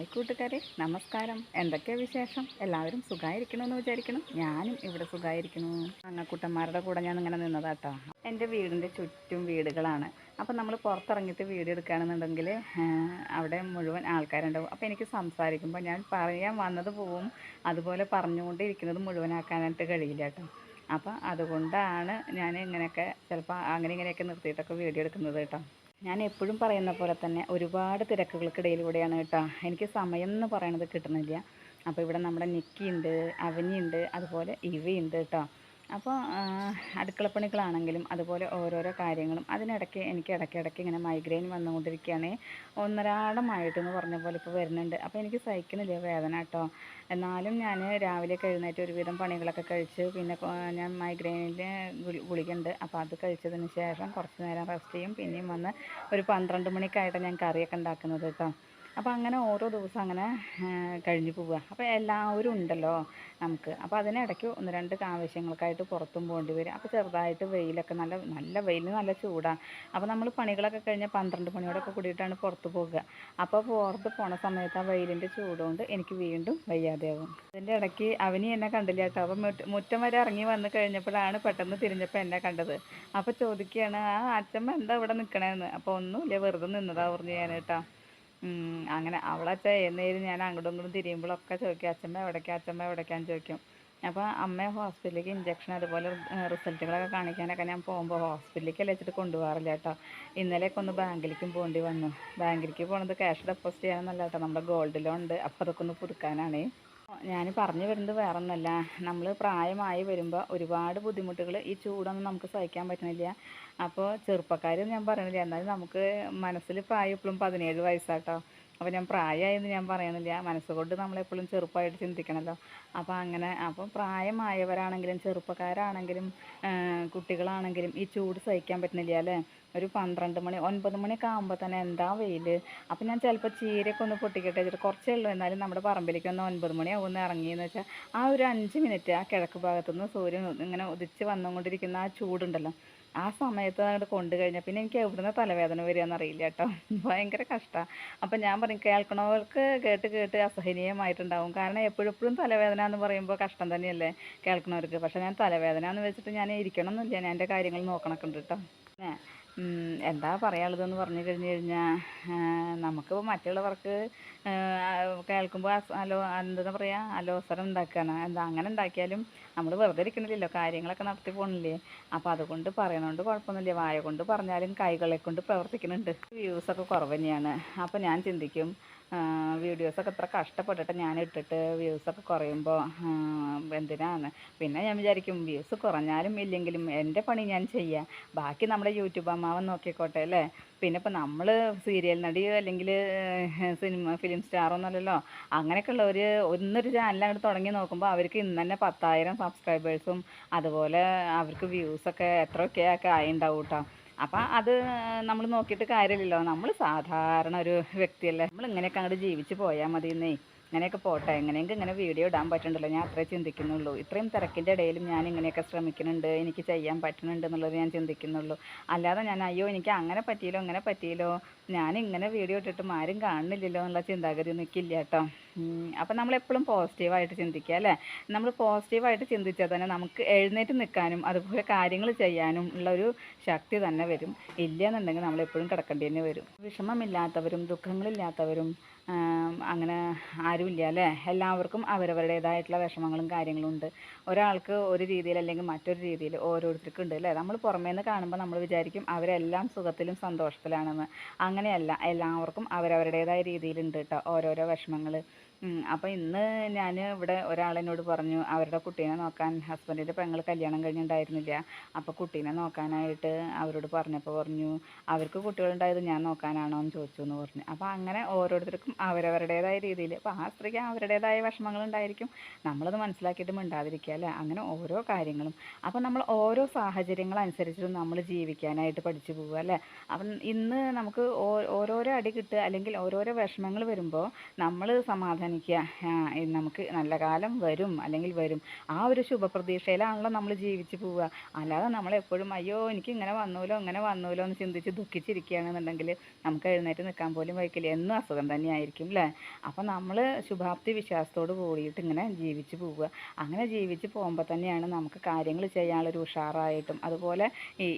Hi കൂട്ടുകാരെ നമസ്കാരം. എന്തൊക്കെ വിശേഷം? എല്ലാവരും സുഖമായിരിക്കണമെന്ന് വിചാരിക്കണം. ഞാനും ഇവിടെ സുഖമായിരിക്കണു അങ്ങക്കുട്ടന്മാരുടെ കൂടെ ഞാൻ ഇങ്ങനെ നിന്നതാട്ടോ. എന്റെ വീടിന്റെ ചുറ്റും വീടുകളാണ്. അപ്പോൾ നമ്മൾ പുറത്തിറങ്ങിയിട്ട് വീഡിയോ എടുക്കുകയാണെന്നുണ്ടെങ്കിൽ അവിടെ മുഴുവൻ ആൾക്കാരുണ്ടാവും. അപ്പോൾ എനിക്ക് സംസാരിക്കുമ്പോൾ ഞാൻ പറയാൻ വന്നത് പോവും. അതുപോലെ പറഞ്ഞുകൊണ്ടിരിക്കുന്നത് മുഴുവനാക്കാനായിട്ട് കഴിയില്ല കേട്ടോ. അപ്പോൾ അതുകൊണ്ടാണ് ഞാൻ ഇങ്ങനെയൊക്കെ ചിലപ്പോൾ അങ്ങനെ ഇങ്ങനെയൊക്കെ നിർത്തിയിട്ടൊക്കെ വീഡിയോ എടുക്കുന്നത് കേട്ടോ. ഞാൻ എപ്പോഴും പറയുന്ന പോലെ തന്നെ ഒരുപാട് തിരക്കുകൾക്കിടയിലൂടെയാണ് കേട്ടോ. എനിക്ക് സമയം എന്ന് പറയണത് കിട്ടുന്നില്ല. അപ്പോൾ ഇവിടെ നമ്മുടെ നിക്കിയുണ്ട് അവനിയുണ്ട് അതുപോലെ ഇവയുണ്ട് കേട്ടോ. അപ്പോൾ അടുക്കളപ്പണികളാണെങ്കിലും അതുപോലെ ഓരോരോ കാര്യങ്ങളും അതിനിടയ്ക്ക് എനിക്ക് ഇടയ്ക്കിടയ്ക്ക് ഇങ്ങനെ മൈഗ്രെയിൻ വന്നുകൊണ്ടിരിക്കുകയാണ്. ഒന്നരാടമായിട്ടെന്ന് പറഞ്ഞ പോലെ ഇപ്പോൾ വരുന്നുണ്ട്. അപ്പോൾ എനിക്ക് സഹിക്കുന്നില്ല വേദന കേട്ടോ. എന്നാലും ഞാൻ രാവിലെ എഴുന്നേറ്റ് ഒരുവിധം പണികളൊക്കെ കഴിച്ച് പിന്നെ ഞാൻ മൈഗ്രെയിനിന്റെ ഗുളി ഗുളികയുണ്ട്. അപ്പോൾ അത് കഴിച്ചതിന് ശേഷം കുറച്ച് നേരം റെസ്റ്റ് ചെയ്യും. പിന്നെയും വന്ന് ഒരു പന്ത്രണ്ട് മണിക്കായിട്ട് ഞാൻ കറിയൊക്കെ ഉണ്ടാക്കുന്നത് കേട്ടോ. അപ്പോൾ അങ്ങനെ ഓരോ ദിവസം അങ്ങനെ കഴിഞ്ഞു പോവുക. അപ്പോൾ എല്ലാവരും ഉണ്ടല്ലോ നമുക്ക്. അപ്പോൾ അതിനിടയ്ക്ക് ഒന്ന് രണ്ട് ആവശ്യങ്ങൾക്കായിട്ട് പുറത്തും പോകേണ്ടി വരും. അപ്പോൾ ചെറുതായിട്ട് വെയിലൊക്കെ നല്ല നല്ല വെയിൽ നല്ല ചൂടാണ് അപ്പോൾ നമ്മൾ പണികളൊക്കെ കഴിഞ്ഞ് പന്ത്രണ്ട് മണിയോടൊക്കെ കൂടിയിട്ടാണ് പുറത്ത് പോകുക അപ്പോൾ പുറത്ത് പോണ സമയത്ത് ആ വെയിലിന്റെ ചൂടുകൊണ്ട് എനിക്ക് വീണ്ടും വയ്യാതെയാവും. അതിന്റെ ഇടയ്ക്ക് അവനി എന്നെ കണ്ടില്ല കേട്ടോ. അപ്പോൾ മുറ്റ- വരെ ഇറങ്ങി വന്നു കഴിഞ്ഞപ്പോഴാണ് പെട്ടെന്ന് തിരിഞ്ഞപ്പോൾ എന്നെ കണ്ടത്. അപ്പോൾ ചോദിക്കുകയാണ് ആ അച്ഛമ്മ എന്താ ഇവിടെ നിൽക്കണേന്ന് അപ്പോൾ ഒന്നുമില്ല വെറുതെ നിന്നതാ പറഞ്ഞു ഞാൻ കേട്ടോ. അങ്ങനെ അവളച്ച എന്നേരും ഞാൻ അങ്ങോട്ടും ഇങ്ങോട്ടും തിരിയുമ്പോഴൊക്കെ ചോദിക്കും അച്ഛമ്മ എവിടേക്കാ? അച്ഛമ്മ എവിടേക്കാന്ന് ചോദിക്കും. അപ്പോൾ അമ്മയെ ഹോസ്പിറ്റലിലേക്ക് ഇഞ്ചക്ഷൻ അതുപോലെ റിസൾട്ടുകളൊക്കെ കാണിക്കാനൊക്കെ ഞാൻ പോകുമ്പോൾ ഹോസ്പിറ്റലിലേക്ക് വെച്ചിട്ട് കൊണ്ടുപോകാറില്ല കേട്ടോ ഇന്നലെയൊക്കെ ഒന്ന് ബാങ്കിലേക്കും പോകേണ്ടി വന്നു. ബാങ്കിലേക്ക് പോണത് ക്യാഷ് ഡെപ്പോസിറ്റ് ചെയ്യാനൊന്നല്ല കേട്ടോ നമ്മുടെ ഗോൾഡ് ലോൺ ഉണ്ട്. അപ്പോൾ അതൊക്കെ ഒന്ന് പുതുക്കാനാണ്. ഞാൻ പറഞ്ഞു വരുന്നത് വേറെ ഒന്നല്ല നമ്മൾ പ്രായമായി വരുമ്പോൾ ഒരുപാട് ബുദ്ധിമുട്ടുകൾ ഈ ചൂടൊന്നും നമുക്ക് സഹിക്കാൻ പറ്റണില്ല. അപ്പോൾ ചെറുപ്പക്കാർ ഞാൻ പറയണില്ല. എന്നാലും നമുക്ക് മനസ്സിൽ പ്രായം ഇപ്പോഴും പതിനേഴ് വയസ്സാട്ടോ. അപ്പോൾ ഞാൻ പ്രായമായെന്ന് ഞാൻ പറയണില്ല. മനസ്സുകൊണ്ട് നമ്മളെപ്പോഴും ചെറുപ്പമായിട്ട് ചിന്തിക്കണമല്ലോ അപ്പോൾ അങ്ങനെ അപ്പോൾ പ്രായമായവരാണെങ്കിലും ചെറുപ്പക്കാരാണെങ്കിലും കുട്ടികളാണെങ്കിലും ഈ ചൂട് സഹിക്കാൻ പറ്റുന്നില്ല അല്ലേ? ഒരു പന്ത്രണ്ട് മണി ഒൻപത് മണിയൊക്കെ ആകുമ്പോൾ തന്നെ എന്താ വെയിൽ അപ്പം ഞാൻ ചിലപ്പോൾ ചീരയൊക്കെ ഒന്ന് പൊട്ടിക്കട്ടെ വെച്ചിട്ട് കുറച്ചേ ഉള്ളൂ. എന്നാലും നമ്മുടെ പറമ്പിലേക്ക് ഒന്ന് ഒൻപത് മണിയാവുമെന്ന് ഇറങ്ങിയെന്ന് വെച്ചാൽ ആ ഒരു അഞ്ച് മിനിറ്റ് ആ കിഴക്ക് ഭാഗത്തുനിന്ന് സൂര്യൻ ഇങ്ങനെ ഉദിച്ച് വന്നുകൊണ്ടിരിക്കുന്ന ആ ചൂടുണ്ടല്ലോ ആ സമയത്ത് അങ്ങോട്ട് കൊണ്ടു കഴിഞ്ഞാൽ പിന്നെ എനിക്ക് എവിടുന്ന് തലവേദന വരികയെന്ന് അറിയില്ല കേട്ടോ. ഭയങ്കര കഷ്ടമാണ് അപ്പം ഞാൻ പറയും കേൾക്കണവർക്ക് കേട്ട് കേട്ട് അസഹനീയമായിട്ടുണ്ടാവും. കാരണം എപ്പോഴും തലവേദന എന്ന് പറയുമ്പോൾ കഷ്ടം തന്നെയല്ലേ കേൾക്കണവർക്ക്. പക്ഷേ ഞാൻ തലവേദന എന്ന് വെച്ചിട്ട് ഞാൻ ഇരിക്കണമെന്നില്ല ഞാൻ എന്റെ കാര്യങ്ങൾ നോക്കണൊക്കെ ഉണ്ട് എന്താ പറയാനുള്ളതെന്ന് പറഞ്ഞു കഴിഞ്ഞു കഴിഞ്ഞാൽ നമുക്ക് മറ്റുള്ളവർക്ക് കേൾക്കുമ്പോൾ അലോ എന്താ പറയുക അലോസരം ഉണ്ടാക്കുകയാണ് എന്താ അങ്ങനെ ഉണ്ടാക്കിയാലും നമ്മൾ വെറുതെ ഇരിക്കണില്ലല്ലോ കാര്യങ്ങളൊക്കെ നടത്തി പോകണില്ലേ അപ്പോൾ അതുകൊണ്ട് പറയണോണ്ട് കുഴപ്പമൊന്നുമില്ല. വായ കൊണ്ട് പറഞ്ഞാലും കൈകളെ കൊണ്ട് പ്രവർത്തിക്കുന്നുണ്ട് വ്യൂസൊക്കെ കുറവ് തന്നെയാണ്. അപ്പോൾ ഞാൻ ചിന്തിക്കും വീഡിയോസൊക്കെ ഇത്ര കഷ്ടപ്പെട്ടിട്ട് ഞാൻ ഇട്ടിട്ട് വ്യൂസൊക്കെ കുറയുമ്പോൾ എന്തിനാണ് പിന്നെ ഞാൻ വിചാരിക്കും വ്യൂസ് കുറഞ്ഞാലും ഇല്ലെങ്കിലും എന്റെ പണി ഞാൻ ചെയ്യാം. ബാക്കി നമ്മുടെ യൂട്യൂബ് അമ്മാവൻ നോക്കിക്കോട്ടെ അല്ലേ? പിന്നെ ഇപ്പം നമ്മൾ സീരിയൽ നടിയോ അല്ലെങ്കിൽ സിനിമ ഫിലിം സ്റ്റാറൊന്നുമല്ലല്ലോ ഒരു ഒന്നൊരു ചാനൽ അങ്ങോട്ട് തുടങ്ങി നോക്കുമ്പോൾ അവർക്ക് ഇന്ന് തന്നെ പത്തായിരം സബ്സ്ക്രൈബേഴ്സും അതുപോലെ അവർക്ക് വ്യൂസൊക്കെ എത്രയൊക്കെയൊക്കെ ആയിണ്ടാവും കേട്ടോ അപ്പം അത് നമ്മൾ നോക്കിയിട്ട് കാര്യമില്ലല്ലോ. നമ്മൾ സാധാരണ ഒരു വ്യക്തിയല്ലേ. നമ്മൾ ഇങ്ങനെയൊക്കെ അങ്ങോട്ട് ജീവിച്ച് പോയാൽ മതി എന്നേ ഇങ്ങനെയൊക്കെ പോട്ടെ. എങ്ങനെയെങ്കിലും ഇങ്ങനെ വീഡിയോ ഇടാൻ പറ്റുന്നുണ്ടല്ലോ ഞാൻ അത്രേ ചിന്തിക്കുന്നുള്ളൂ. ഇത്രയും തിരക്കിന്റെ ഇടയിലും ഞാൻ ഇങ്ങനെയൊക്കെ ശ്രമിക്കുന്നുണ്ട്. എനിക്ക് ചെയ്യാൻ പറ്റുന്നുണ്ട് എന്നുള്ളത് ഞാൻ ചിന്തിക്കുന്നുള്ളൂ. അല്ലാതെ ഞാൻ അയ്യോ എനിക്ക് അങ്ങനെ പറ്റിയല്ലോ അങ്ങനെ പറ്റിയല്ലോ. ഞാൻ ഇങ്ങനെ വീഡിയോ ഇട്ടിട്ടും ആരും കാണുന്നില്ലല്ലോ എന്നുള്ള ചിന്താഗതി നിൽക്കില്ല കേട്ടോ. അപ്പം നമ്മളെപ്പോഴും പോസിറ്റീവായിട്ട് ചിന്തിക്കുക അല്ലേ? നമ്മൾ പോസിറ്റീവായിട്ട് ചിന്തിച്ചാൽ തന്നെ നമുക്ക് എഴുന്നേറ്റ് നിൽക്കാനും അതുപോലെ കാര്യങ്ങൾ ചെയ്യാനും ഉള്ള ഒരു ശക്തി തന്നെ വരും. ഇല്ല എന്നുണ്ടെങ്കിൽ നമ്മളെപ്പോഴും കിടക്കേണ്ടി തന്നെ വരും. വിഷമമില്ലാത്തവരും ദുഃഖങ്ങളില്ലാത്തവരും അങ്ങനെ ആരുമില്ല അല്ലേ? എല്ലാവർക്കും അവരവരുടേതായിട്ടുള്ള വിഷമങ്ങളും കാര്യങ്ങളും ഉണ്ട്. ഒരാൾക്ക് ഒരു രീതിയിൽ അല്ലെങ്കിൽ മറ്റൊരു രീതിയിൽ ഓരോരുത്തർക്കും ഉണ്ട് അല്ലേ? നമ്മൾ പുറമേ നിന്ന് കാണുമ്പോൾ നമ്മൾ വിചാരിക്കും അവരെല്ലാം സുഖത്തിലും സന്തോഷത്തിലാണെന്ന്. അങ്ങനെയല്ല എല്ലാവർക്കും അവരവരുടേതായ രീതിയിലുണ്ട് കേട്ടോ ഓരോരോ വിഷമങ്ങൾ അപ്പോൾ ഇന്ന് ഞാൻ ഇവിടെ ഒരാളെന്നോട് പറഞ്ഞു അവരുടെ കുട്ടീനെ നോക്കാൻ ഹസ്ബൻഡിന്റെ പെങ്ങൾ കല്യാണം കഴിഞ്ഞിട്ടുണ്ടായിരുന്നില്ല അപ്പോൾ കുട്ടീനെ നോക്കാനായിട്ട് അവരോട് പറഞ്ഞപ്പോൾ പറഞ്ഞു അവർക്ക് കുട്ടികളുണ്ടായത് ഞാൻ നോക്കാനാണോ എന്ന് ചോദിച്ചു എന്ന് പറഞ്ഞു. അപ്പോൾ അങ്ങനെ ഓരോരുത്തർക്കും അവരവരുടേതായ രീതിയിൽ അപ്പോൾ ആ സ്ത്രീക്ക് അവരുടേതായ വിഷമങ്ങളുണ്ടായിരിക്കും. നമ്മളത് മനസ്സിലാക്കിയിട്ട് മിണ്ടാതിരിക്കുക അല്ലേ? അങ്ങനെ ഓരോ കാര്യങ്ങളും. അപ്പോൾ നമ്മൾ ഓരോ സാഹചര്യങ്ങൾ അനുസരിച്ചിട്ട് നമ്മൾ ജീവിക്കാനായിട്ട് പഠിച്ചു പോവുക അല്ലേ? അപ്പം ഇന്ന് നമുക്ക് ഓരോരോ അടി കിട്ടുക അല്ലെങ്കിൽ ഓരോരോ വിഷമങ്ങൾ വരുമ്പോൾ നമ്മൾ സമാധാനം തീരുമാനിക്കുക നമുക്ക് നല്ല കാലം വരും അല്ലെങ്കിൽ വരും. ആ ഒരു ശുഭപ്രതീക്ഷയിലാണല്ലോ നമ്മൾ ജീവിച്ചു പോവുക. അല്ലാതെ നമ്മളെപ്പോഴും അയ്യോ എനിക്ക് ഇങ്ങനെ വന്നൂലോ ഇങ്ങനെ വന്നൂലോ എന്ന് ചിന്തിച്ച് ദുഃഖിച്ചിരിക്കുകയാണെന്നുണ്ടെങ്കിൽ നമുക്ക് എഴുന്നേറ്റ് നിൽക്കാൻ പോലും വയ്ക്കില്ല. എന്നും അസുഖം തന്നെയായിരിക്കും അല്ലേ? അപ്പം നമ്മൾ ശുഭാപ്തി വിശ്വാസത്തോട് കൂടിയിട്ട് ഇങ്ങനെ ജീവിച്ചു പോവുക. അങ്ങനെ ജീവിച്ച് പോകുമ്പോൾ തന്നെയാണ് നമുക്ക് കാര്യങ്ങൾ ചെയ്യാനുള്ളൊരു ഉഷാറായിട്ടും അതുപോലെ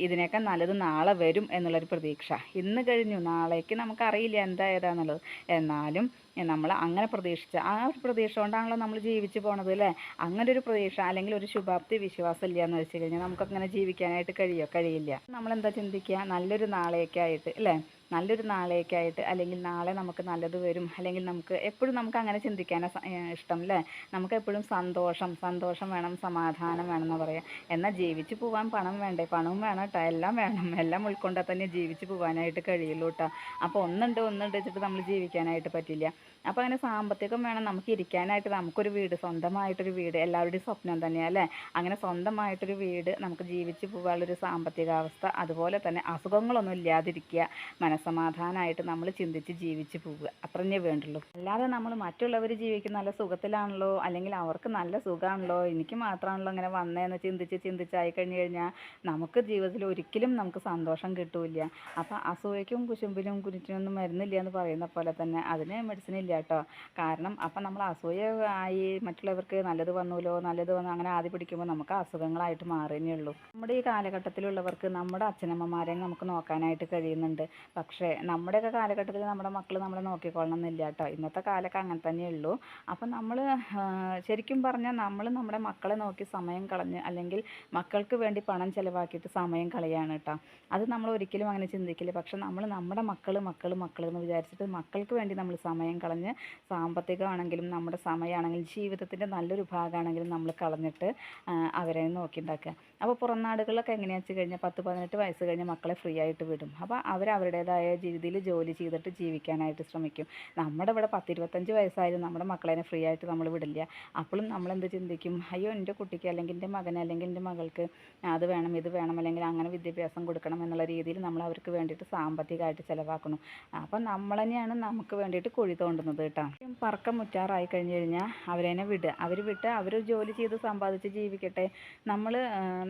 ഇതിനേക്കാൾ നല്ലത് നാളെ വരും എന്നുള്ളൊരു പ്രതീക്ഷ. ഇന്ന് കഴിഞ്ഞു നാളേക്ക് നമുക്കറിയില്ല എന്താ ഏതാന്നുള്ളത്. എന്നാലും നമ്മൾ അങ്ങനെ പ്രതീക്ഷിച്ച. ആ ഒരു പ്രതീക്ഷ കൊണ്ടാണല്ലോ നമ്മൾ ജീവിച്ചു പോണത് അല്ലേ? അങ്ങനെ ഒരു പ്രതീക്ഷ അല്ലെങ്കിൽ ഒരു ശുഭാപ്തി വിശ്വാസം ഇല്ല എന്ന് വെച്ച് കഴിഞ്ഞാൽ നമുക്കങ്ങനെ ജീവിക്കാനായിട്ട് കഴിയോ? കഴിയില്ല. നമ്മളെന്താ ചിന്തിക്കുക? നല്ലൊരു നാളേക്കായിട്ട് അല്ലേ? നല്ലൊരു നാളേക്കായിട്ട് അല്ലെങ്കിൽ നാളെ നമുക്ക് നല്ലത് വരും. അല്ലെങ്കിൽ നമുക്ക് എപ്പോഴും നമുക്ക് അങ്ങനെ ചിന്തിക്കാനാണ് ഇഷ്ടം അല്ലേ നമുക്ക് എപ്പോഴും സന്തോഷം സന്തോഷം വേണം സമാധാനം വേണം എന്ന് പറയാം. എന്നാൽ ജീവിച്ചു പോവാൻ പണം വേണ്ടേ? പണവും വേണം കേട്ടോ എല്ലാം വേണം. എല്ലാം ഉൾക്കൊണ്ടാൽ തന്നെ ജീവിച്ചു പോകാനായിട്ട് കഴിയുള്ളൂ കേട്ടോ അപ്പോൾ ഒന്നുണ്ട് ഒന്നുണ്ട് വെച്ചിട്ട് നമ്മൾ ജീവിക്കാനായിട്ട് പറ്റില്ല. അപ്പോൾ അങ്ങനെ സാമ്പത്തികം വേണം. നമുക്ക് ഇരിക്കാനായിട്ട് നമുക്കൊരു വീട് സ്വന്തമായിട്ടൊരു വീട് എല്ലാവരുടെയും സ്വപ്നം തന്നെയാണ് അല്ലേ അങ്ങനെ സ്വന്തമായിട്ടൊരു വീട് നമുക്ക് ജീവിച്ച് പോകാനുള്ളൊരു സാമ്പത്തികാവസ്ഥ അതുപോലെ തന്നെ അസുഖങ്ങളൊന്നും ഇല്ലാതിരിക്കുക. മനസ്സമാധാനമായിട്ട് നമ്മൾ ചിന്തിച്ച് ജീവിച്ച് പോവുക. അത്രഞ്ഞേ വേണ്ടുള്ളൂ. അല്ലാതെ നമ്മൾ മറ്റുള്ളവർ ജീവിക്കുന്ന നല്ല സുഖത്തിലാണല്ലോ അല്ലെങ്കിൽ അവർക്ക് നല്ല സുഖമാണല്ലോ എനിക്ക് മാത്രമാണല്ലോ ഇങ്ങനെ വന്നതെന്ന് ചിന്തിച്ച് ചിന്തിച്ചായി കഴിഞ്ഞു കഴിഞ്ഞാൽ നമുക്ക് ജീവിതത്തിൽ ഒരിക്കലും നമുക്ക് സന്തോഷം കിട്ടൂല അപ്പോൾ അസൂയയ്ക്കും കുശുമ്പിനും കുരിറ്റിനൊന്നും മരുന്നില്ല എന്ന് പറയുന്ന പോലെ തന്നെ അതിന് മെഡിസിൻ ഇല്ല കേട്ടോ. കാരണം അപ്പം നമ്മൾ അസൂയ ആയി മറ്റുള്ളവർക്ക് നല്ലത് വന്നൂലോ നല്ലത് വന്നു അങ്ങനെ ആദ്യം പിടിക്കുമ്പോൾ നമുക്ക് അസുഖങ്ങളായിട്ട് മാറുന്നേ ഉള്ളൂ. നമ്മുടെ ഈ കാലഘട്ടത്തിലുള്ളവർക്ക് നമ്മുടെ അച്ഛനമ്മമാരെ നമുക്ക് നോക്കാനായിട്ട് കഴിയുന്നുണ്ട്. പക്ഷേ നമ്മുടെയൊക്കെ കാലഘട്ടത്തിൽ നമ്മുടെ മക്കൾ നമ്മളെ നോക്കിക്കൊള്ളണം എന്നില്ല കേട്ടോ ഇന്നത്തെ കാലമൊക്കെ അങ്ങനെ തന്നെ ഉള്ളൂ അപ്പം നമ്മൾ ശരിക്കും പറഞ്ഞാൽ നമ്മൾ നമ്മുടെ മക്കളെ നോക്കി സമയം കളഞ്ഞ് അല്ലെങ്കിൽ മക്കൾക്ക് വേണ്ടി പണം ചിലവാക്കിയിട്ട് സമയം കളയാണ് കേട്ടോ അത് നമ്മൾ ഒരിക്കലും അങ്ങനെ ചിന്തിക്കില്ല. പക്ഷെ നമ്മൾ നമ്മുടെ മക്കൾ മക്കൾ മക്കൾ എന്ന് വിചാരിച്ചിട്ട് മക്കൾക്ക് വേണ്ടി നമ്മൾ സമയം കളഞ്ഞ് സാമ്പത്തികമാണെങ്കിലും നമ്മുടെ സമയമാണെങ്കിലും ജീവിതത്തിന്റെ നല്ലൊരു ഭാഗമാണെങ്കിലും നമ്മൾ കളഞ്ഞിട്ട് അവരെ നോക്കിണ്ടാക്കുക അപ്പോൾ പുറം നാടുകളിലൊക്കെ എങ്ങനെയാണെന്ന് വെച്ച് കഴിഞ്ഞാൽ പത്ത് പതിനെട്ട് വയസ്സ് കഴിഞ്ഞ് മക്കളെ ഫ്രീ ആയിട്ട് വിടും. അപ്പോൾ അവരുടേതായ രീതിയിൽ ജോലി ചെയ്തിട്ട് ജീവിക്കാനായിട്ട് ശ്രമിക്കും. നമ്മുടെ ഇവിടെ പത്തിരുപത്തഞ്ച് വയസ്സായാലും നമ്മുടെ മക്കളെ ഫ്രീ ആയിട്ട് നമ്മൾ വിടില്ല. അപ്പോഴും നമ്മളെന്ത് ചിന്തിക്കും? അയ്യോ എന്റെ കുട്ടിക്ക് അല്ലെങ്കിൽ എന്റെ മകന് അല്ലെങ്കിൽ എന്റെ മകൾക്ക് അത് വേണം ഇത് വേണം അല്ലെങ്കിൽ അങ്ങനെ വിദ്യാഭ്യാസം കൊടുക്കണം എന്നുള്ള രീതിയിൽ നമ്മൾ അവർക്ക് വേണ്ടിയിട്ട് സാമ്പത്തികമായിട്ട് ചിലവാക്കണം അപ്പം നമ്മൾ തന്നെയാണ് നമുക്ക് വേണ്ടിയിട്ട് കുഴി തോണ്ടുന്നത് കേട്ടോ. പറക്കം മുറ്റാറായി കഴിഞ്ഞ് കഴിഞ്ഞാൽ അവരെന്നെ വിടുക അവർ വിട്ട് അവർ ജോലി ചെയ്ത് സമ്പാദിച്ച് ജീവിക്കട്ടെ. നമ്മൾ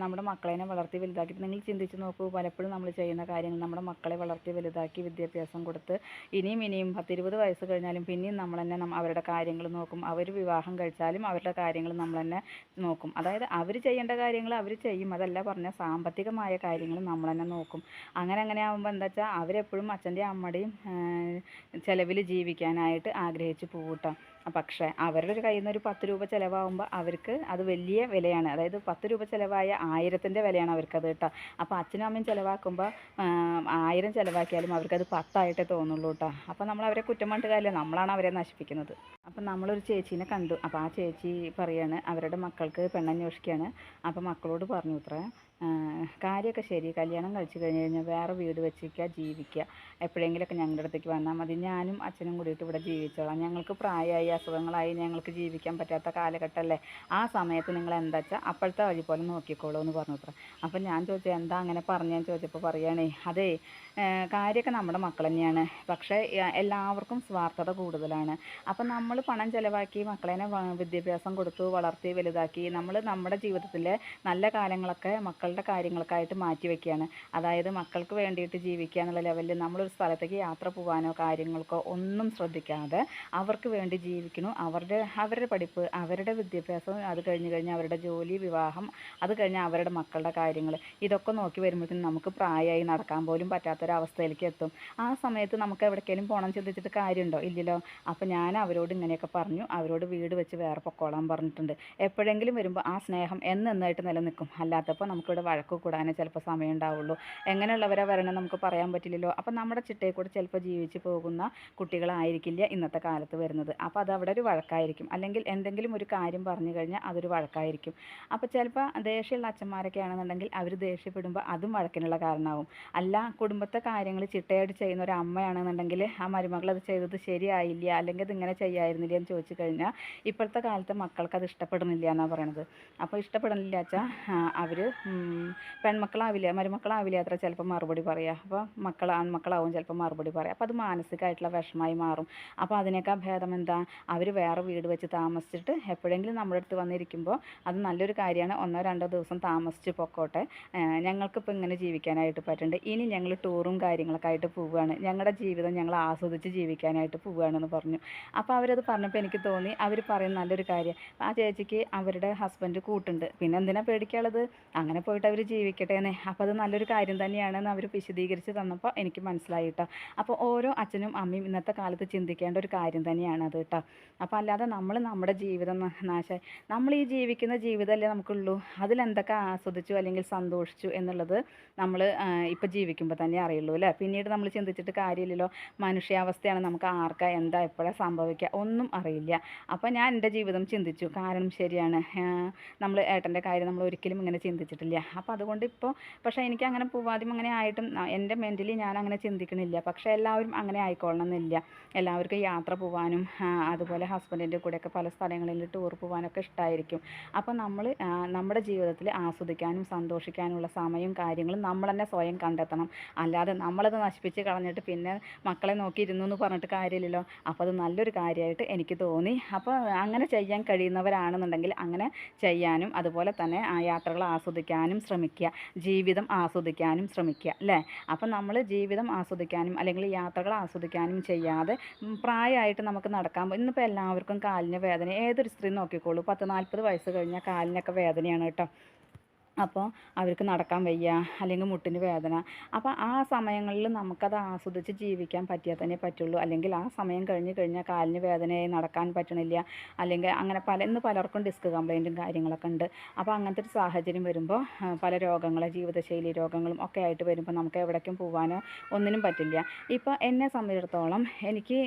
നമ്മുടെ മക്കളെ വളർത്തി വലുതാക്കി. നിങ്ങൾ ചിന്തിച്ച് നോക്കൂ പലപ്പോഴും നമ്മൾ ചെയ്യുന്ന കാര്യങ്ങൾ നമ്മുടെ മക്കളെ വളർത്തി വലുതാക്കി വിദ്യാഭ്യാസം കൊടുത്ത് ഇനിയും ഇനിയും പത്തിരുപത് വയസ്സ് കഴിഞ്ഞാലും പിന്നെയും നമ്മൾ തന്നെ അവരുടെ കാര്യങ്ങൾ നോക്കും. അവർ വിവാഹം കഴിച്ചാലും അവരുടെ കാര്യങ്ങൾ നമ്മൾ തന്നെ നോക്കും. അതായത് അവർ ചെയ്യേണ്ട കാര്യങ്ങൾ അവർ ചെയ്യും. അതല്ല പറഞ്ഞ സാമ്പത്തികമായ കാര്യങ്ങൾ നമ്മൾ തന്നെ നോക്കും. അങ്ങനെ അങ്ങനെ ആകുമ്പോൾ എന്താ വെച്ചാൽ അവരെപ്പോഴും അച്ഛന്റെയും അമ്മയുടെയും ചിലവിൽ ജീവിക്കാനായിട്ട് ആഗ്രഹിച്ച് പോകൂട്ടോ പക്ഷേ അവരുടെ കയ്യിൽ നിന്ന് ഒരു പത്ത് രൂപ ചിലവാകുമ്പോൾ അവർക്ക് അത് വലിയ വിലയാണ്. അതായത് പത്ത് രൂപ ചിലവായ ആയിരത്തിന്റെ വിലയാണ് അവർക്കത് കേട്ടോ. അപ്പോൾ അച്ഛനും അമ്മയും ചിലവാക്കുമ്പോൾ ആയിരം ചിലവാക്കിയാലും അവർക്കത് പത്തായിട്ടേ തോന്നുള്ളൂ കേട്ടോ. അപ്പോൾ നമ്മൾ അവരെ കുറ്റം പറഞ്ഞിട്ട് കാര്യമില്ല. നമ്മളാണ് അവരെ നശിപ്പിക്കുന്നത്. അപ്പം നമ്മളൊരു ചേച്ചീനെ കണ്ടു. അപ്പോൾ ആ ചേച്ചി പറയാണ് അവരുടെ മക്കൾക്ക് പെണ്ണന്വേഷിക്കുകയാണ് അപ്പോൾ മക്കളോട് പറഞ്ഞു ഇത്ര. കാര്യമൊക്കെ ശരി. കല്യാണം കഴിച്ചു കഴിഞ്ഞ് കഴിഞ്ഞാൽ വേറെ വീട് വെച്ചിരിക്കുക ജീവിക്കുക. എപ്പോഴെങ്കിലുമൊക്കെ ഞങ്ങളുടെ അടുത്തേക്ക് വന്നാൽ മതി. ഞാനും അച്ഛനും കൂടിയിട്ട് ഇവിടെ ജീവിച്ചോളാം. ഞങ്ങൾക്ക് പ്രായമായി അസുഖങ്ങളായി ഞങ്ങൾക്ക് ജീവിക്കാൻ പറ്റാത്ത കാലഘട്ടമല്ലേ? ആ സമയത്ത് നിങ്ങൾ എന്താ വെച്ചാൽ അപ്പോഴത്തെ വഴി പോലെ നോക്കിക്കോളൂ എന്ന് പറഞ്ഞു അത്ര അപ്പം ഞാൻ ചോദിച്ചു എന്താ അങ്ങനെ പറഞ്ഞതെന്ന് ചോദിച്ചപ്പോൾ പറയുകയാണേ അതേ കാര്യമൊക്കെ നമ്മുടെ മക്കൾ തന്നെയാണ്. പക്ഷേ എല്ലാവർക്കും സ്വാർത്ഥത കൂടുതലാണ്. അപ്പം നമ്മൾ പണം ചിലവാക്കി മക്കളെ വിദ്യാഭ്യാസം കൊടുത്തു വളർത്തി വലുതാക്കി നമ്മൾ നമ്മുടെ ജീവിതത്തിലെ നല്ല കാലങ്ങളൊക്കെ മക്കളുടെ കാര്യങ്ങൾക്കായിട്ട് മാറ്റി വെക്കുകയാണ്. അതായത് മക്കൾക്ക് വേണ്ടിയിട്ട് ജീവിക്കുക എന്നുള്ള ലെവലിൽ നമ്മളൊരു സ്ഥലത്തേക്ക് യാത്ര പോകാനോ കാര്യങ്ങൾക്കോ ഒന്നും ശ്രദ്ധിക്കാതെ അവർക്ക് വേണ്ടി ജീവിക്കുന്നു. അവരുടെ അവരുടെ പഠിപ്പ് അവരുടെ വിദ്യാഭ്യാസം അത് കഴിഞ്ഞ് കഴിഞ്ഞ് അവരുടെ ജോലി വിവാഹം അത് കഴിഞ്ഞ് അവരുടെ മക്കളുടെ കാര്യങ്ങൾ ഇതൊക്കെ നോക്കി വരുമ്പോഴത്തേനും നമുക്ക് പ്രായമായി നടക്കാൻ പോലും പറ്റാത്തൊരവസ്ഥയിലേക്ക് എത്തും. ആ സമയത്ത് നമുക്ക് എവിടേക്കെങ്കിലും പോകണം ചിന്തിച്ചിട്ട് കാര്യമുണ്ടോ? ഇല്ലല്ലോ. അപ്പോൾ ഞാൻ അവരോട് ഇങ്ങനെയൊക്കെ പറഞ്ഞു. അവരോട് വീട് വെച്ച് വേറെ പൊക്കോളാൻ പറഞ്ഞിട്ടുണ്ട്. എപ്പോഴെങ്കിലും വരുമ്പോൾ ആ സ്നേഹം എന്നെന്നായിട്ട് നിലനിൽക്കും. അല്ലാത്തപ്പോൾ നമുക്കിവിടെ വഴക്ക് കൂടാനേ ചിലപ്പോൾ സമയം ഉണ്ടാവുള്ളൂ എങ്ങനെയുള്ളവരെ വരണം നമുക്ക് പറയാൻ പറ്റില്ലല്ലോ. അപ്പോൾ നമ്മുടെ ചിട്ടയിൽ കൂടെ ചിലപ്പോൾ ജീവിച്ച് പോകുന്ന കുട്ടികളായിരിക്കില്ല ഇന്നത്തെ കാലത്ത് വരുന്നത്. അപ്പോൾ അത് അവിടെ ഒരു വഴക്കായിരിക്കും. അല്ലെങ്കിൽ എന്തെങ്കിലും ഒരു കാര്യം പറഞ്ഞു കഴിഞ്ഞാൽ അതൊരു വഴക്കായിരിക്കും. അപ്പോൾ ചിലപ്പോൾ ദേഷ്യമുള്ള അച്ഛന്മാരൊക്കെ ആണെന്നുണ്ടെങ്കിൽ അവർ ദേഷ്യപ്പെടുമ്പോൾ അതും വഴക്കിനുള്ള കാരണമാവും. അല്ല കുടുംബത്തെ കാര്യങ്ങൾ ചിട്ടയായിട്ട് ചെയ്യുന്ന ഒരു അമ്മയാണെന്നുണ്ടെങ്കിൽ ആ മരുമകൾ അത് ചെയ്തത് ശരിയായില്ല അല്ലെങ്കിൽ ഇങ്ങനെ ചെയ്യായിരുന്നില്ല എന്ന് ചോദിച്ചു കഴിഞ്ഞാൽ ഇപ്പോഴത്തെ കാലത്തെ മക്കൾക്ക് അത് ഇഷ്ടപ്പെടുന്നില്ല എന്നാണ് പറയണത്. അപ്പോൾ ഇഷ്ടപ്പെടുന്നില്ല വെച്ചാൽ അവർ പെൺമക്കളാവില്ല? മരുമക്കളാവില്ല? അത്ര ചിലപ്പോൾ മറുപടി പറയുക അപ്പോൾ മക്കൾ ആൺമക്കളാവും ചിലപ്പോൾ മറുപടി പറയുക അപ്പോൾ അത് മാനസികമായിട്ടുള്ള വിഷമമായി മാറും. അപ്പോൾ അതിനേക്കാൾ ഭേദം എന്താ? അവർ വേറെ വീട് വെച്ച് താമസിച്ചിട്ട് എപ്പോഴെങ്കിലും നമ്മുടെ അടുത്ത് വന്നിരിക്കുമ്പോൾ അത് നല്ലൊരു കാര്യമാണ്. ഒന്നോ രണ്ടോ ദിവസം താമസിച്ച് പൊക്കോട്ടെ. ഞങ്ങൾക്കിപ്പോൾ ഇങ്ങനെ ജീവിക്കാനായിട്ട് പറ്റുന്നുണ്ട് ഇനി ഞങ്ങൾ ടൂറും കാര്യങ്ങളൊക്കെ ആയിട്ട് പോവുകയാണ് ഞങ്ങളുടെ ജീവിതം ഞങ്ങൾ ആസ്വദിച്ച് ജീവിക്കാനായിട്ട് പോവുകയാണെന്ന് പറഞ്ഞു. അപ്പോൾ അവരത് പറഞ്ഞപ്പോൾ എനിക്ക് തോന്നി. അവർ പറയുന്ന നല്ലൊരു കാര്യം. ആ ചേച്ചിക്ക് അവരുടെ ഹസ്ബൻഡ് കൂട്ടുണ്ട്. പിന്നെ എന്തിനാ പേടിക്കാനുള്ളത് അങ്ങനെ പോയിട്ട് അവർ ജീവിക്കട്ടെ എന്ന് അപ്പോൾ അത് നല്ലൊരു കാര്യം തന്നെയാണെന്ന് അവർ വിശദീകരിച്ച് തന്നപ്പോൾ എനിക്ക് മനസ്സിലായി കേട്ടോ അപ്പോൾ ഓരോ അച്ഛനും അമ്മയും ഇന്നത്തെ കാലത്ത് ചിന്തിക്കേണ്ട ഒരു കാര്യം തന്നെയാണ് അത് കേട്ടോ അപ്പോൾ അല്ലാതെ നമ്മൾ നമ്മുടെ ജീവിതം നാശ നമ്മൾ ഈ ജീവിക്കുന്ന ജീവിതമല്ലേ നമുക്കുള്ളൂ. അതിലെന്തൊക്കെ ആസ്വദിച്ചു അല്ലെങ്കിൽ സന്തോഷിച്ചു എന്നുള്ളത് നമ്മൾ ഇപ്പോൾ ജീവിക്കുമ്പോൾ തന്നെ അറിയുള്ളൂ അല്ലേ പിന്നീട് നമ്മൾ ചിന്തിച്ചിട്ട് കാര്യമില്ലല്ലോ. മനുഷ്യാവസ്ഥയാണ് നമുക്ക് ആർക്കാ എന്താ എപ്പോഴാണ് സംഭവിക്കുക ഒന്നും അറിയില്ല. അപ്പോൾ ഞാൻ എന്റെ ജീവിതം ചിന്തിച്ചു. കാരണം ശരിയാണ്. നമ്മൾ ഏട്ടന്റെ കാര്യം നമ്മൾ ഒരിക്കലും ഇങ്ങനെ ചിന്തിച്ചിട്ടില്ല. അപ്പോൾ അതുകൊണ്ട് ഇപ്പോൾ പക്ഷേ എനിക്ക് അങ്ങനെ പൂവാദ്യം അങ്ങനെ ആയിട്ടും എന്റെ മെന്റലി ഞാൻ അങ്ങനെ ചിന്തിക്കണില്ല. പക്ഷേ എല്ലാവരും അങ്ങനെ ആയിക്കോളണം എന്നില്ല. എല്ലാവർക്കും യാത്ര പോകാനും അതുപോലെ ഹസ്ബൻഡിന്റെ കൂടെയൊക്കെ പല സ്ഥലങ്ങളിൽ ടൂർ പോകാനൊക്കെ ഇഷ്ടമായിരിക്കും അപ്പോൾ നമ്മൾ നമ്മുടെ ജീവിതത്തിൽ ആസ്വദിക്കാനും സന്തോഷിക്കാനുള്ള സമയവും കാര്യങ്ങളും നമ്മൾ തന്നെ സ്വയം കണ്ടെത്തണം. അല്ലാതെ നമ്മളത് നശിപ്പിച്ച് കളഞ്ഞിട്ട് പിന്നെ മക്കളെ നോക്കിയിരുന്നു എന്ന് പറഞ്ഞിട്ട് കാര്യമില്ലല്ലോ. അപ്പോൾ അത് നല്ലൊരു കാര്യമായിട്ട് എനിക്ക് തോന്നി. അപ്പോൾ അങ്ങനെ ചെയ്യാൻ കഴിയുന്നവരാണെന്നുണ്ടെങ്കിൽ അങ്ങനെ ചെയ്യാനും അതുപോലെ തന്നെ യാത്രകൾ ആസ്വദിക്കാനും ശ്രമിക്കുക. ജീവിതം ആസ്വദിക്കാനും ശ്രമിക്കുക അല്ലേ? അപ്പം നമ്മൾ ജീവിതം ആസ്വദിക്കാനും അല്ലെങ്കിൽ യാത്രകൾ ആസ്വദിക്കാനും ചെയ്യാതെ പ്രായമായിട്ട് നമുക്ക് നടക്കാൻ ഇന്നിപ്പോൾ എല്ലാവർക്കും കാലിന് വേദന. ഏതൊരു സ്ത്രീ നോക്കിക്കോളൂ. പത്ത് നാൽപ്പത് വയസ്സ് കഴിഞ്ഞാൽ കാലിനൊക്കെ വേദനയാണ് കേട്ടോ. അപ്പോൾ അവർക്ക് നടക്കാൻ വയ്യ അല്ലെങ്കിൽ മുട്ടിന് വേദന. അപ്പോൾ ആ സമയങ്ങളിൽ നമുക്കത് ആസ്വദിച്ച് ജീവിക്കാൻ പറ്റിയാൽ തന്നെ പറ്റുള്ളൂ. അല്ലെങ്കിൽ ആ സമയം കഴിഞ്ഞ് കഴിഞ്ഞാൽ കാലിന് വേദനയായി നടക്കാൻ പറ്റണില്ല. അല്ലെങ്കിൽ അങ്ങനെ പല ഇന്ന് പലർക്കും ഡിസ്ക് കംപ്ലൈന്റും കാര്യങ്ങളൊക്കെ ഉണ്ട്. അപ്പോൾ അങ്ങനത്തെ ഒരു സാഹചര്യം വരുമ്പോൾ പല രോഗങ്ങൾ ജീവിതശൈലി രോഗങ്ങളും ഒക്കെ ആയിട്ട് വരുമ്പോൾ നമുക്ക് എവിടേക്കും പോകാനോ ഒന്നിനും പറ്റില്ല. ഇപ്പോൾ എന്നെ സംബന്ധിച്ചിടത്തോളം എനിക്ക്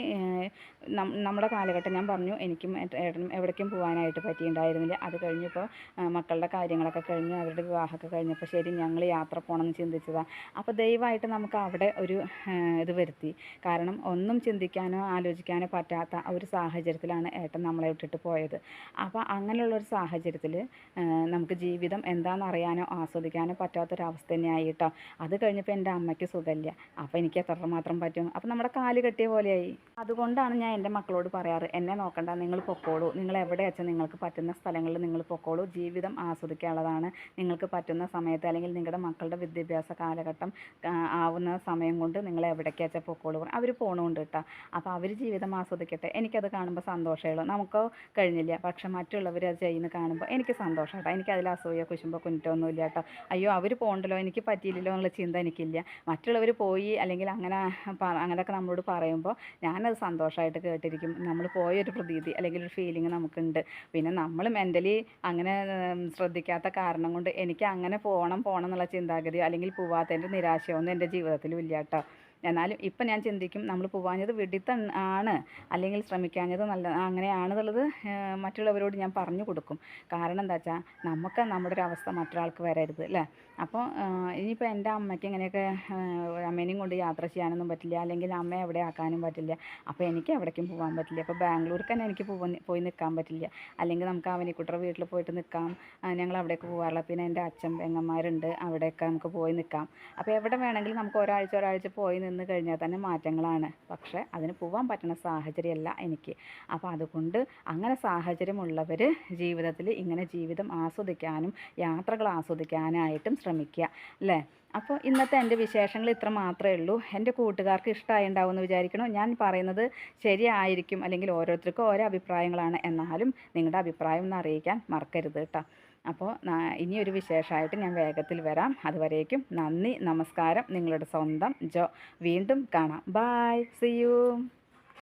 നമ്മുടെ കാലഘട്ടം ഞാൻ പറഞ്ഞു എനിക്കും ഏട്ട- ഏട്ടനും എവിടേക്കും പോകാനായിട്ട് പറ്റിയിട്ടുണ്ടായിരുന്നില്ല അത് കഴിഞ്ഞപ്പോൾ മക്കളുടെ കാര്യങ്ങളൊക്കെ കഴിഞ്ഞ് അവരുടെ വിവാഹമൊക്കെ കഴിഞ്ഞപ്പോൾ ശരി ഞങ്ങൾ യാത്ര പോകണമെന്ന് ചിന്തിച്ചതാണ് അപ്പോൾ ദയവായിട്ട് നമുക്ക് അവിടെ ഒരു ഇത് വരുത്തി. കാരണം ഒന്നും ചിന്തിക്കാനോ ആലോചിക്കാനോ പറ്റാത്ത ഒരു സാഹചര്യത്തിലാണ് ഏട്ടൻ നമ്മളെ വിട്ടിട്ട് പോയത്. അപ്പോൾ അങ്ങനെയുള്ള ഒരു സാഹചര്യത്തിൽ നമുക്ക് ജീവിതം എന്താണെന്ന് അറിയാനോ ആസ്വദിക്കാനോ പറ്റാത്തൊരവസ്ഥ തന്നെയായി കേട്ടോ. അത് കഴിഞ്ഞപ്പോൾ എന്റെ അമ്മയ്ക്ക് സുഖമില്ല. അപ്പോൾ എനിക്ക് എത്രമാത്രം പറ്റും അപ്പോൾ നമ്മുടെ കാൽ കെട്ടിയ പോലെയായി. അതുകൊണ്ടാണ് ഞാൻ എന്റെ മക്കളോട് പറയാറ് എന്നെ നോക്കണ്ട നിങ്ങൾ പൊക്കോളൂ. നിങ്ങൾ എവിടെ വെച്ചാൽ നിങ്ങൾക്ക് പറ്റുന്ന സ്ഥലങ്ങളിൽ നിങ്ങൾ പൊക്കോളൂ. ജീവിതം ആസ്വദിക്കാനുള്ളതാണ് നിങ്ങൾക്ക് പറ്റുന്ന സമയത്ത് അല്ലെങ്കിൽ നിങ്ങളുടെ മക്കളുടെ വിദ്യാഭ്യാസ കാലഘട്ടം ആവുന്ന സമയം കൊണ്ട് നിങ്ങൾ എവിടേക്ക് പൊക്കോളൂ അവർ പോകണമുണ്ട് കേട്ടോ അപ്പോൾ അവർ ജീവിതം ആസ്വദിക്കട്ടെ. എനിക്കത് കാണുമ്പോൾ സന്തോഷമുള്ളൂ നമുക്ക് കഴിഞ്ഞില്ല. പക്ഷെ മറ്റുള്ളവർ അത് ചെയ്യുന്ന കാണുമ്പോൾ എനിക്ക് സന്തോഷം കേട്ടോ എനിക്ക് അതിൽ അസൂയ കുശുമ്പോൾ കുഞ്ഞിട്ടൊന്നുമില്ല കേട്ടോ അയ്യോ അവർ പോകണ്ടല്ലോ എനിക്ക് പറ്റിയില്ലല്ലോ എന്നുള്ള ചിന്ത എനിക്കില്ല. മറ്റുള്ളവർ പോയി അല്ലെങ്കിൽ അങ്ങനെ അങ്ങനെയൊക്കെ നമ്മളോട് പറയുമ്പോൾ ഞാനത് സന്തോഷമായിട്ട് കേട്ടിരിക്കും. നമ്മൾ പോയൊരു പ്രതീതി അല്ലെങ്കിൽ ഒരു ഫീലിംഗ് നമുക്കുണ്ട്. പിന്നെ നമ്മൾ മെന്റലി അങ്ങനെ ശ്രദ്ധിക്കാത്ത കാരണം കൊണ്ട് എനിക്ക് അങ്ങനെ പോകണം പോകണം എന്നുള്ള ചിന്താഗതിയോ അല്ലെങ്കിൽ പോവാത്തതിന്റെ നിരാശയോ ഒന്നും എന്റെ ജീവിതത്തിലും ഇല്ല കേട്ടോ. എന്നാലും ഇപ്പം ഞാൻ ചിന്തിക്കും നമ്മൾ പോവാഞ്ഞത് വെടിത്തം ആണ്. അല്ലെങ്കിൽ ശ്രമിക്കാഞ്ഞത് നല്ല അങ്ങനെയാണെന്നുള്ളത് മറ്റുള്ളവരോട് ഞാൻ പറഞ്ഞു കൊടുക്കും. കാരണം എന്താ വെച്ചാൽ നമുക്ക് നമ്മുടെ ഒരു അവസ്ഥ മറ്റൊരാൾക്ക് വരരുത് അല്ലേ? അപ്പോൾ ഇനിയിപ്പോൾ എന്റെ അമ്മയ്ക്ക് ഇങ്ങനെയൊക്കെ അമ്മേനെയും കൊണ്ട് യാത്ര ചെയ്യാനൊന്നും പറ്റില്ല അല്ലെങ്കിൽ അമ്മയെ എവിടെ ആക്കാനും പറ്റില്ല അപ്പോൾ എനിക്ക് എവിടേക്കും പോകാൻ പറ്റില്ല. അപ്പോൾ ബാംഗ്ലൂർക്ക് തന്നെ എനിക്ക് പോയി നിൽക്കാൻ പറ്റില്ല. അല്ലെങ്കിൽ നമുക്ക് അവനിക്കുട്ടറെ വീട്ടിൽ പോയിട്ട് നിൽക്കാം ഞങ്ങൾ അവിടെയൊക്കെ പോകാറില്ല പിന്നെ എന്റെ അച്ഛൻ പെങ്ങന്മാരുണ്ട് അവിടെയൊക്കെ നമുക്ക് പോയി നിൽക്കാം. അപ്പോൾ എവിടെ വേണമെങ്കിലും നമുക്ക് ഒരാഴ്ച ഒരാഴ്ച പോയി നിന്ന് കഴിഞ്ഞാൽ തന്നെ മാറ്റങ്ങളാണ്. പക്ഷേ അതിന് പോകാൻ പറ്റുന്ന സാഹചര്യമല്ല എനിക്ക്. അപ്പോൾ അതുകൊണ്ട് അങ്ങനെ സാഹചര്യമുള്ളവർ ജീവിതത്തിൽ ഇങ്ങനെ ജീവിതം ആസ്വദിക്കാനും യാത്രകൾ ആസ്വദിക്കാനായിട്ടും ശ്രമിക്കുക അല്ലേ? അപ്പോൾ ഇന്നത്തെ എന്റെ വിശേഷങ്ങൾ ഇത്ര മാത്രമേ ഉള്ളൂ. എന്റെ കൂട്ടുകാർക്ക് ഇഷ്ടമായി ഉണ്ടാവുമെന്ന് വിചാരിക്കണോ? ഞാൻ പറയുന്നത് ശരിയായിരിക്കും അല്ലെങ്കിൽ ഓരോരുത്തർക്കും ഓരോ അഭിപ്രായങ്ങളാണ്. എന്നാലും നിങ്ങളുടെ അഭിപ്രായം ഒന്ന് അറിയിക്കാൻ മറക്കരുത് കേട്ടോ. അപ്പോൾ ഇനിയൊരു വിശേഷമായിട്ട് ഞാൻ വേഗത്തിൽ വരാം. അതുവരേക്കും നന്ദി നമസ്കാരം. നിങ്ങളുടെ സ്വന്തം ജോ. വീണ്ടും കാണാം. Bye C U